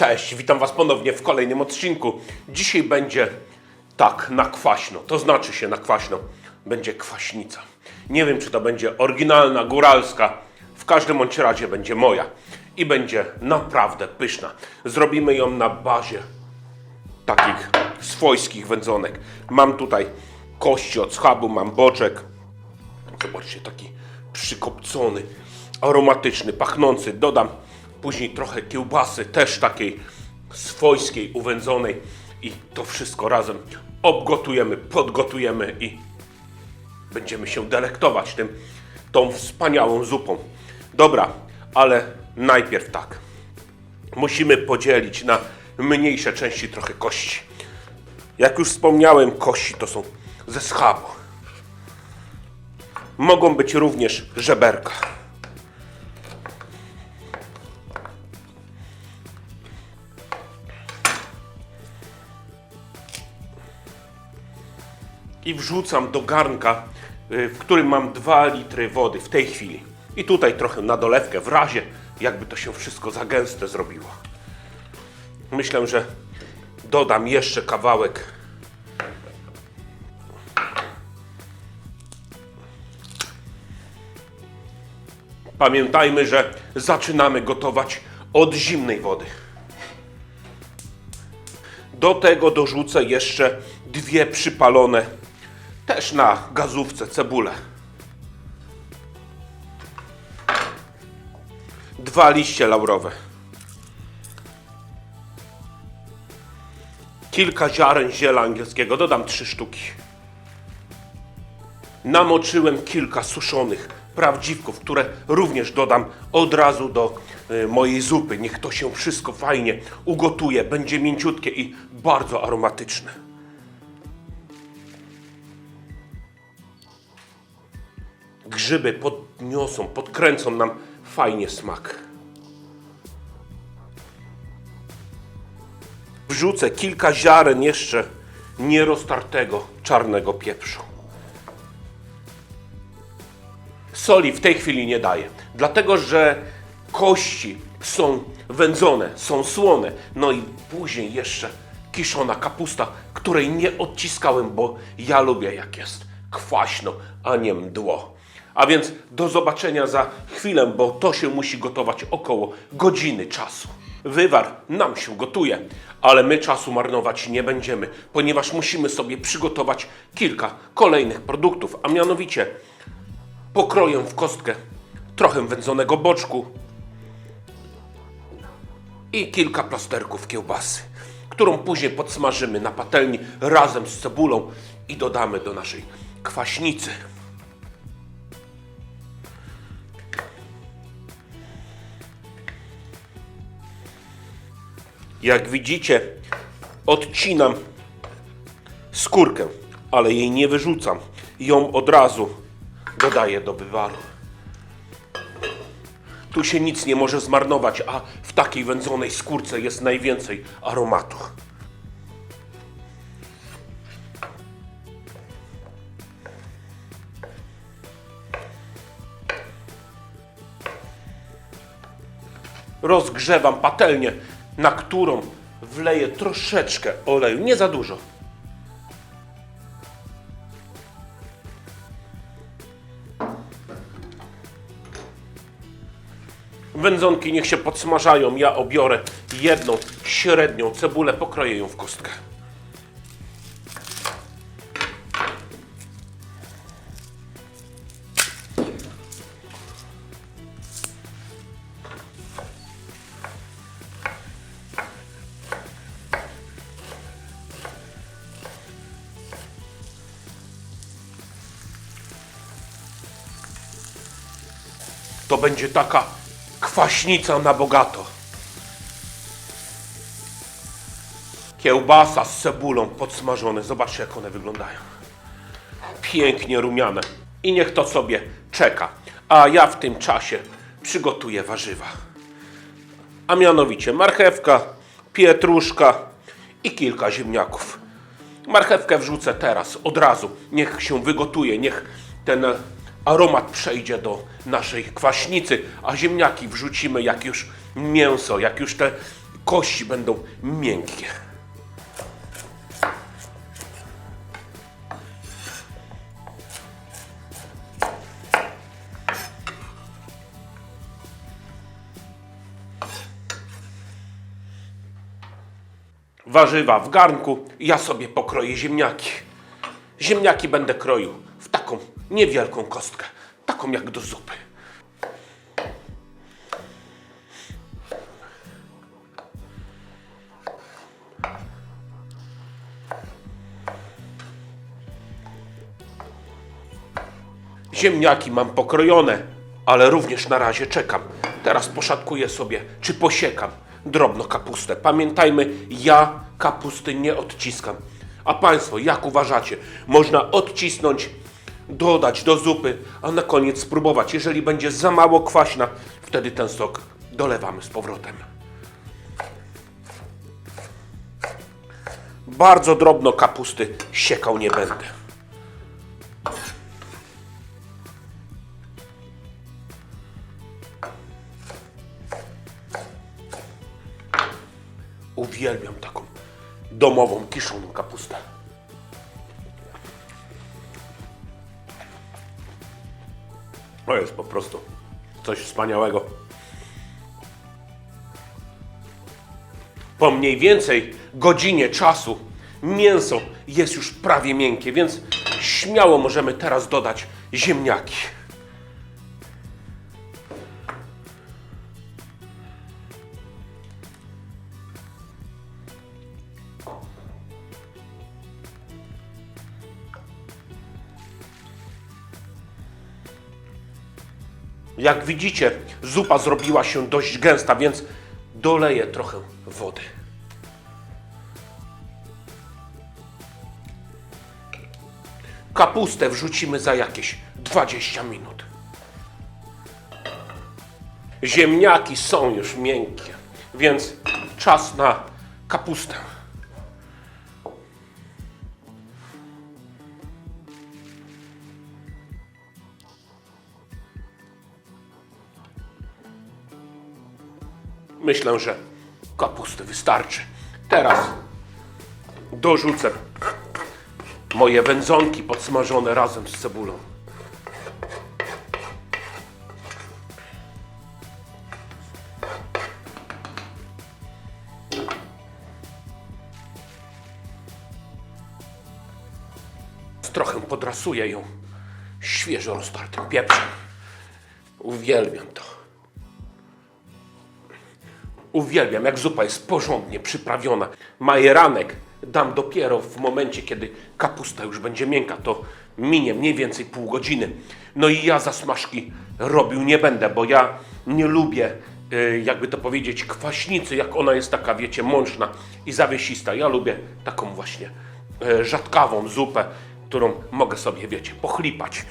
Cześć, witam Was ponownie w kolejnym odcinku. Dzisiaj będzie tak na kwaśno, to znaczy się na kwaśno. Będzie kwaśnica. Nie wiem, czy to będzie oryginalna, góralska. W każdym bądź razie będzie moja. I będzie naprawdę pyszna. Zrobimy ją na bazie takich swojskich wędzonek. Mam tutaj kości od schabu, mam boczek. Zobaczcie, taki przykopcony, aromatyczny, pachnący. Dodam później trochę kiełbasy, też takiej swojskiej, uwędzonej. I to wszystko razem obgotujemy, podgotujemy i będziemy się delektować tym, tą wspaniałą zupą. Dobra, ale najpierw tak. Musimy podzielić na mniejsze części trochę kości. Jak już wspomniałem, kości to są ze schabu. Mogą być również żeberka. I wrzucam do garnka, y, w którym mam 2 litry wody w tej chwili. I tutaj trochę na dolewkę, w razie jakby to się wszystko za gęste zrobiło. Myślę, że dodam jeszcze kawałek Pamiętajmy, że zaczynamy gotować od zimnej wody. Do tego dorzucę jeszcze dwie przypalone, też na gazówce, cebule. Dwa liście laurowe. Kilka ziaren ziela angielskiego, dodam trzy sztuki. Namoczyłem kilka suszonych prawdziwków, które również dodam od razu do y, mojej zupy. Niech to się wszystko fajnie ugotuje, będzie mięciutkie i bardzo aromatyczne. Grzyby podniosą, podkręcą nam fajnie smak. Wrzucę kilka ziaren jeszcze nieroztartego czarnego pieprzu. Soli w tej chwili nie daję, dlatego że kości są wędzone, są słone. No i później jeszcze kiszona kapusta, której nie odciskałem, bo ja lubię jak jest kwaśno, a nie mdło. A więc do zobaczenia za chwilę, bo to się musi gotować około godziny czasu. Wywar nam się gotuje, ale my czasu marnować nie będziemy, ponieważ musimy sobie przygotować kilka kolejnych produktów, a mianowicie pokroję w kostkę trochę wędzonego boczku i kilka plasterków kiełbasy, którą później podsmażymy na patelni razem z cebulą i dodamy do naszej kwaśnicy. Jak widzicie, odcinam skórkę, ale jej nie wyrzucam. Ją od razu dodaję do wywaru. Tu się nic nie może zmarnować, a w takiej wędzonej skórce jest najwięcej aromatu. Rozgrzewam patelnię, na którą wleję troszeczkę oleju, nie za dużo. Wędzonki niech się podsmażają. Ja obiorę jedną średnią cebulę, pokroję ją w kostkę. To będzie taka kwaśnica na bogato. Kiełbasa z cebulą podsmażone. Zobaczcie, jak one wyglądają. Pięknie rumiane. I niech to sobie czeka. A ja w tym czasie przygotuję warzywa. A mianowicie marchewka, pietruszka i kilka ziemniaków. Marchewkę wrzucę teraz, od razu. Niech się wygotuje, niech ten aromat przejdzie do naszej kwaśnicy, a ziemniaki wrzucimy jak już mięso, jak już te kości będą miękkie. Warzywa w garnku, ja sobie pokroję ziemniaki. Ziemniaki będę kroił niewielką kostkę, taką jak do zupy. Ziemniaki mam pokrojone, ale również na razie czekam. Teraz poszatkuję sobie, czy posiekam drobno kapustę. Pamiętajmy, ja kapusty nie odciskam. A Państwo, jak uważacie? Można odcisnąć, dodać do zupy, a na koniec spróbować. Jeżeli będzie za mało kwaśna, wtedy ten sok dolewamy z powrotem. Bardzo drobno kapusty siekał nie będę. Uwielbiam taką domową, kiszoną kapustę. To jest po prostu coś wspaniałego. Po mniej więcej godzinie czasu mięso jest już prawie miękkie, więc śmiało możemy teraz dodać ziemniaki. Jak widzicie, zupa zrobiła się dość gęsta, więc doleję trochę wody. Kapustę wrzucimy za jakieś 20 minut. Ziemniaki są już miękkie, więc czas na kapustę. Myślę, że kapusty wystarczy. Teraz dorzucę moje wędzonki podsmażone razem z cebulą. Trochę podrasuję ją świeżo roztartym pieprzem. Uwielbiam to. Uwielbiam, jak zupa jest porządnie przyprawiona. Majeranek dam dopiero w momencie, kiedy kapusta już będzie miękka. To minie mniej więcej pół godziny. No i ja zasmażki robił nie będę, bo ja nie lubię, y, jakby to powiedzieć, kwaśnicy, jak ona jest taka, wiecie, mączna i zawiesista. Ja lubię taką właśnie y, rzadkawą zupę, którą mogę sobie, wiecie, pochlipać.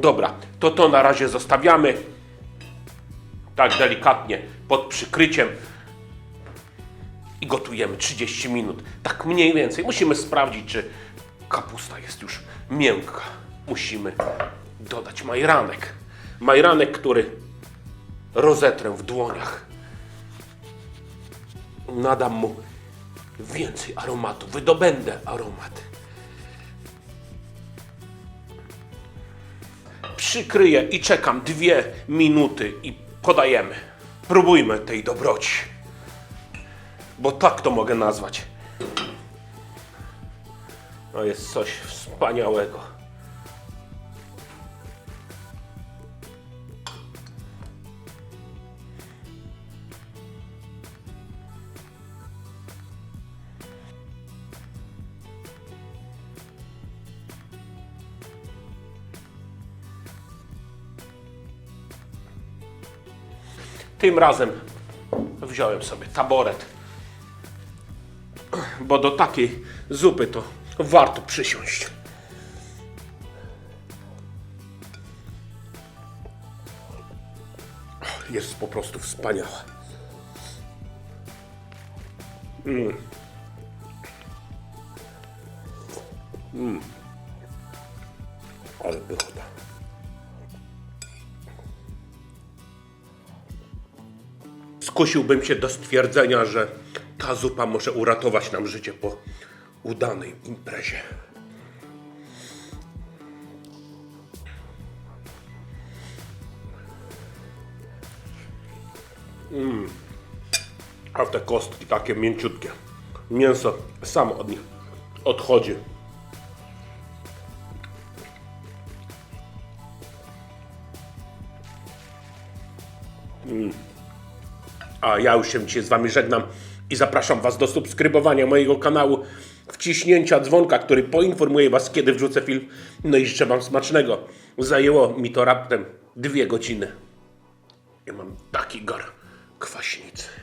Dobra, to to na razie zostawiamy tak delikatnie pod przykryciem i gotujemy 30 minut. Tak mniej więcej. Musimy sprawdzić, czy kapusta jest już miękka. Musimy dodać majranek. Majranek, który rozetrę w dłoniach. Nadam mu więcej aromatu. Wydobędę aromat. Przykryję i czekam dwie minuty i podajemy. Próbujmy tej dobroci bo tak to mogę nazwać. To jest coś wspaniałego. Tym razem wziąłem sobie taboret bo do takiej zupy to warto przysiąść. Jest po prostu wspaniała. Mm. Mm. Ale pychota. Skusiłbym się do stwierdzenia, że ta zupa może uratować nam życie po udanej imprezie. Mm. A te kostki takie mięciutkie. Mięso samo od nich odchodzi. A ja już się dzisiaj z Wami żegnam i zapraszam Was do subskrybowania mojego kanału, wciśnięcia dzwonka, który poinformuje Was, kiedy wrzucę film. No i życzę Wam smacznego. Zajęło mi to raptem dwie godziny. I mam taki gar kwaśnicy.